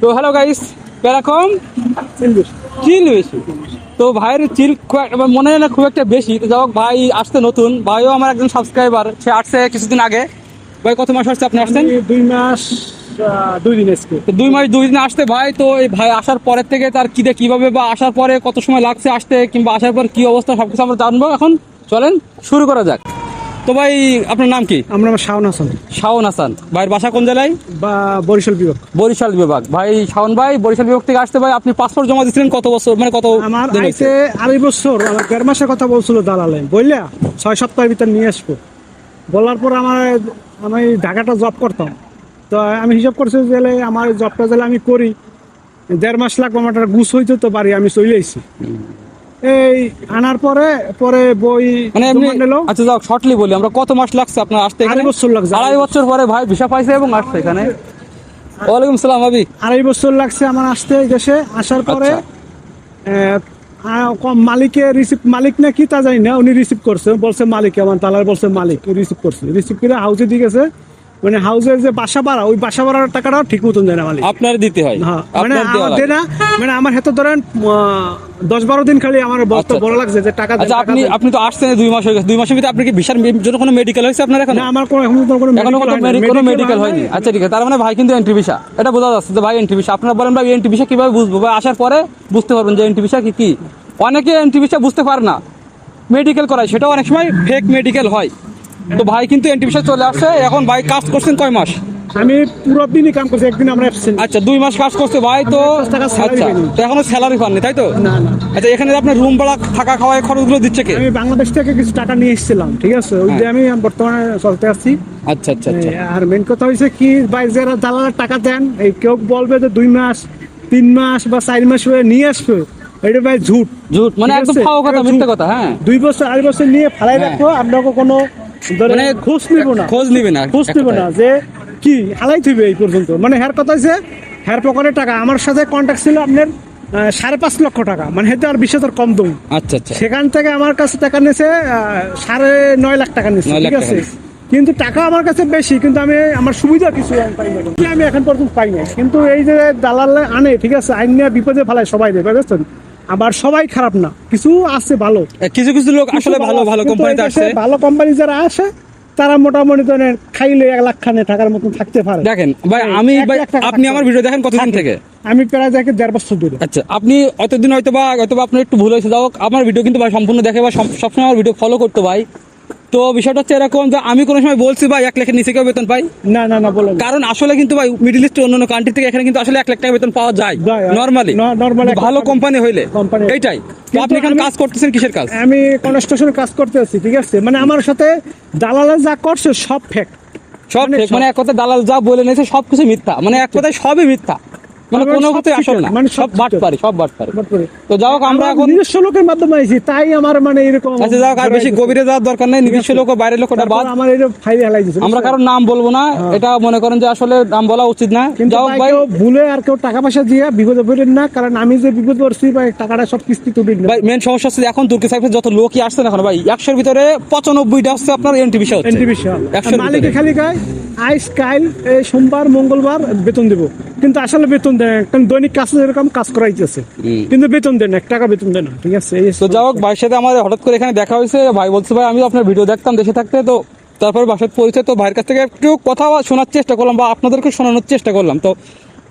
তো hello guys এরকম চিল বেশি। তো ভাইয়ের চিল মনে হয় না খুব একটা বেশি। তো যাই ভাই আসতে নতুন। ভাইও আমার একজন সাবস্ক্রাইবার সে আসছে কিছুদিন আগে। ভাই কত মাস আসছে আপনি আসছেন? দুই মাস দুই দিন দুই মাস দুই দিন আসতে ভাই। তো এই ভাই আসার পরের থেকে তার কি কীভাবে বা আসার পরে কত সময় লাগছে আসতে কিংবা আসার পর কি অবস্থা সবকিছু আমরা জানব এখন। চলেন শুরু করা যাক। তো ভাই আপনার নাম কি? আমরা আমার শাওন হাসান। শাওন হাসান। ভাইয়ের বাসা কোন জেলায়? বা বরিশাল বিভাগ। বরিশাল বিভাগ। ভাই শাওন ভাই বরিশাল বিভাগ থেকে আসতে ভাই আপনি পাসপোর্ট জমা দিয়েছিলেন কত বছর? মানে কত আমার? আইতে আড়াই বছর আমার দেড় মাসের কথা বলছিল দালালে। বুঝলা ছয় সপ্তাহের ভিতর নিয়ে আসব। বলার পর আমার আমি ঢাকাটা জব করতাম। তো আমি হিসাব করছি যে আমার জবটা যেলে আমি করি। দেড় মাস লাগবে আমার গুছ হইতে তো পারি আমি চলে আইছি। এই আনার পরে পরে বই মানে এমনি আচ্ছা যাও শর্টলি বলি আমরা কত মাস লাগছে আপনার আসতে এখানে? আড়াই বছর লাগছে। আড়াই বছর পরে ভাই ভিসা পাইছে এবং আসছে এখানে। ওয়ালাইকুম সালাম ভাবি। আড়াই বছর লাগছে আমার আসতে এই দেশে। আসার পরে আচ্ছা। আহ, মালিকে রিসিভ মালিক না কি তা জানি না উনি রিসিভ করছে। বলছে মালিক আমার তালার বলছে মালিক রিসিভ করছে। রিসিভ করে হাউসে দিয়ে গেছে। মানে হাউসের যে বাসা ভাড়া ওই বাসা ভাড়ার টাকাটা ঠিক মতন দেয় না মালিক। আপনার দিতে হয়। হ্যাঁ মানে না মানে আমার হাতে ধরেন দশ বারো দিন খালি আমার বলতে আচ্ছা, বড় লাগছে যে টাকা আচ্ছা আপনি আপনি তো আসছেন দুই মাস হয়ে গেছে। দুই মাসের ভিতরে আপনি কি জন্য কোনো মেডিকেল হয়েছে আপনার এখন? আমার কোনো এখন কোনো মেডিকেল হয়নি। আচ্ছা ঠিক আছে। তার মানে ভাই কিন্তু এন্ট্রি ভিসা এটা বোঝা যাচ্ছে যে ভাই এন্ট্রি ভিসা আপনারা বলেন ভাই এন্ট্রি ভিসা কীভাবে বুঝব? ভাই আসার পরে বুঝতে পারবেন যে এন্ট্রি ভিসা কি কি। অনেকে এন্ট্রি ভিসা বুঝতে পারে না। মেডিকেল করায়। সেটাও অনেক সময় ফেক মেডিকেল হয়। তো ভাই কিন্তু এন্ট্রি ভিসা চলে আসছে। এখন ভাই কাজ করছেন কয় মাস? আমি পুরো দিনই কাম করছি একদিন আমরা absent। আচ্ছা দুই মাস কাজ করছে ভাই তো আচ্ছা তো এখনও স্যালারি পাননি তাই তো? না না। আচ্ছা এখানে আপনার রুম ভাড়া থাকা খাওয়া খরচগুলো দিচ্ছে কে? আমি বাংলাদেশ থেকে কিছু টাকা নিয়ে এসেছিলাম ঠিক আছে? ওই যে আমি বর্তমানে চলতে আসছি আচ্ছা আচ্ছা আচ্ছা। আর মেন কথা হয়েছে কি ভাই যারা দালালের টাকা দেন এই কেউ বলবে যে দুই মাস তিন মাস বা চার মাস হয়ে নিয়ে আসবে এটা ভাই ঝুট ঝুট মানে একদম ফাও কথা মিথ্যে। কথা হ্যাঁ। দুই বছর আড়াই বছর নিয়ে ফেলাই হ্যাঁ। রাখব আপনাকে কোনো মানে খোঁজ নিব না। খোঁজ নিবে না। খোঁজ নিব না যে কি হালাই থইবে এই পর্যন্ত। মানে কথা হচ্ছে টাকা। আমার সাথে কন্ট্যাক্ট ছিল আপনার সাড়ে পাঁচ লক্ষ টাকা। মানে হেতে আর বিশ হাজার কম দম। আচ্ছা আচ্ছা। সেখান থেকে আমার কাছে টাকা নিয়েছে সাড়ে নয় লাখ টাকা নিয়েছে ঠিক আছে? কিন্তু টাকা আমার কাছে বেশি কিন্তু আমি আমার সুবিধা কিছু আমি পাই না আমি এখন পর্যন্ত পাই নাই? কিন্তু এই যে দালাল আনে ঠিক আছে? আইন নিয়ে বিপদে ফেলায় সবাই দেয় বুঝছেন? আবার সবাই খারাপ না। কিছু আছে ভালো। কিছু কিছু লোক আসলে ভালো ভালো। কোম্পানিতে আসে ভালো কোম্পানি যারা আসে তারা মোটামুটি ধরেন খাইলে এক লাখ খানে থাকার মতন থাকতে পারে। দেখেন ভাই আমি ভাই আপনি আমার ভিডিও দেখেন কতদিন থেকে? আমি প্রায় দেখে দেড় বছর ধরে। আচ্ছা আপনি অতদিন হয়তো বা হয়তো বা আপনার একটু ভুল হয়েছে। যাও আমার ভিডিও কিন্তু ভাই সম্পূর্ণ দেখে বা সবসময় আমার ভিডিও ফলো করতে ভাই। তো বিষয়টা হচ্ছে এরকম যে আমি কোনো সময় বলছি ভাই এক লাখের নিচে কেউ বেতন পাই না না না বলেন। কারণ আসলে কিন্তু ভাই মিডিল ইস্টের অন্যান্য কান্ট্রি থেকে এখানে কিন্তু আসলে এক লাখ টাকা বেতন পাওয়া যায় নর্মালি ভালো কোম্পানি হইলে। এইটাই। আপনি এখানে আমি- কাজ করতেছেন কিসের কাজ? আমি কনস্ট্রাকশনে কাজ করতে আছি ঠিক আছে? মানে আমার সাথে দালালে যা করছে সব ফেক সব মানে সব- মানে এক কথা দালাল যা বলে নিয়েছে সব কিছু মিথ্যা। মানে এক কথায় সবই মিথ্যা। মানে কোনো আসল না। মানে সব বাট। পারে সব বাট পারে তো যাও আমরা এখন নিজস্ব লোকের মাধ্যমে আইছি তাই আমার মানে এরকম আচ্ছা যাও আর বেশি গভীরে যাওয়ার দরকার নেই নিজস্ব লোক বাইরের বাদ। আমার ফাইলে হেলাই আমরা কারোর নাম বলব না এটা মনে করেন যে আসলে নাম বলা উচিত না। যাও ভাই ভুলে আর কেউ টাকা পয়সা দিয়ে বিপদে পড়েন না কারণ আমি যে বিপদ পড়ছি ভাই টাকাটা সব কিস্তি তুলি ভাই মেন সমস্যা হচ্ছে এখন তুর্কি সাইপ্রাস যত লোকই আসছে না এখন ভাই একশোর ভিতরে পঁচানব্বইটা হচ্ছে আপনার বিষয় হচ্ছে। বিষয় মালিকে খালি গায়? আইস কাইল সোমবার মঙ্গলবার বেতন দেব। কিন্তু আসলে বেতন দেয় কারণ দৈনিক কাজ এরকম কাজ করাইতেছে। কিন্তু বেতন দেন এক টাকা বেতন দেন ঠিক আছে? তো যাই হোক ভাইয়ের সাথে আমার হঠাৎ করে এখানে দেখা হয়েছে। ভাই বলছে ভাই আমি আপনার ভিডিও দেখতাম দেশে থাকতে। তো তারপরে বাসার পরিচয় তো ভাইয়ের কাছ থেকে একটু কথা শোনার চেষ্টা করলাম বা আপনাদেরকে শোনানোর চেষ্টা করলাম। তো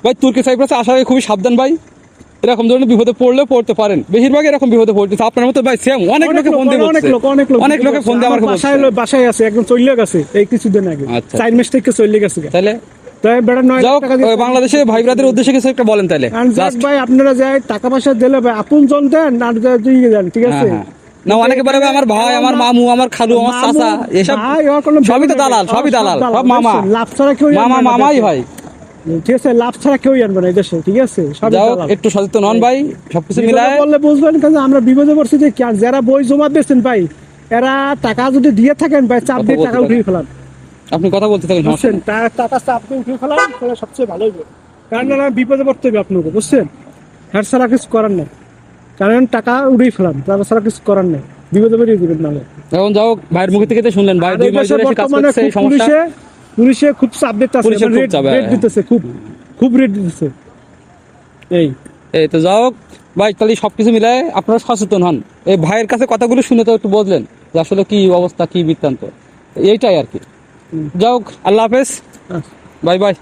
ভাই তুর্কি সাইপ্রাসে আগে খুবই সাবধান ভাই। এরকম ধরনের বিপদে পড়লেও পড়তে পারেন। বেশিরভাগ এরকম বিপদে পড়তেছে। আপনার মতো ভাই সেম অনেক লোকে ফোন দিয়ে অনেক লোক অনেক লোক অনেক লোকে ফোন দিয়ে আমার বাসায় বাসায় আছে একদম চলে গেছে এই কিছুদিন আগে। আচ্ছা। চার মাস থেকে চলে গেছে। তাহলে? বাংলাদেশে ভাই ব্রাদের উদ্দেশ্যে কিছু একটা বলেন তাহলে। আর যাক Last। ভাই আপনারা যাই টাকা পয়সা দিলে ভাই আপন জন দেন আর দেন ঠিক আছে। না অনেকে বলে আমার ভাই আমার মামু আমার খালু আমার মামু, চাচা এসব ভাই, ওর কোনো সবই তো দালাল সবই সব দালাল দালাল, সব মামা। বুঝছেন? লাভ ছাড়া কেউই মামা মামাই ভাই। ঠিক আছে লাভ ছাড়া আনবে না এই দেশে ঠিক আছে। একটু সচেতন হন ভাই সবকিছু বিপদে মিলায়। বললে বুঝবেন কারণ আমরা বিপদে পড়ছি যে যারা বই জমা দিচ্ছেন ভাই এরা টাকা যদি দিয়ে থাকেন ভাই চাপ দিয়ে টাকা উঠিয়ে ফেলান। আপনি কথা বলতে থাকেন বুঝছেন? টাকা চাপ দিয়ে উঠিয়ে ফেলান তাহলে সবচেয়ে ভালো হবে কারণ বিপদে পড়তে হবে আপনাকে বুঝছেন? হ্যাঁ ছাড়া কিছু করার নেই। কারণ টাকা উড়িয়ে ফেলান তারা ছাড়া কিছু করার নেই। বিপদে বেরিয়ে দেবেন নাহলে। এখন হোক ভাইয়ের মুখে থেকে শুনলেন ভাই দুই এই মাস ধরে কাজ করছে সমস্যা। পুলিশে পুলিশে খুব চাপ পুলিশের খুব রেট চাপ, হ্যাঁ। দিতেছে খুব খুব রেট দিতেছে। এই। এই তো হোক ভাই তাহলে সব কিছু মিলায় আপনারা সচেতন হন। এই ভাইয়ের কাছে কথাগুলো শুনে তো একটু বুঝলেন যে আসলে কি অবস্থা কি বৃত্তান্ত। এইটাই আর কি। যাই আল্লাহ হাফেজ। আচ্ছা। Bye bye.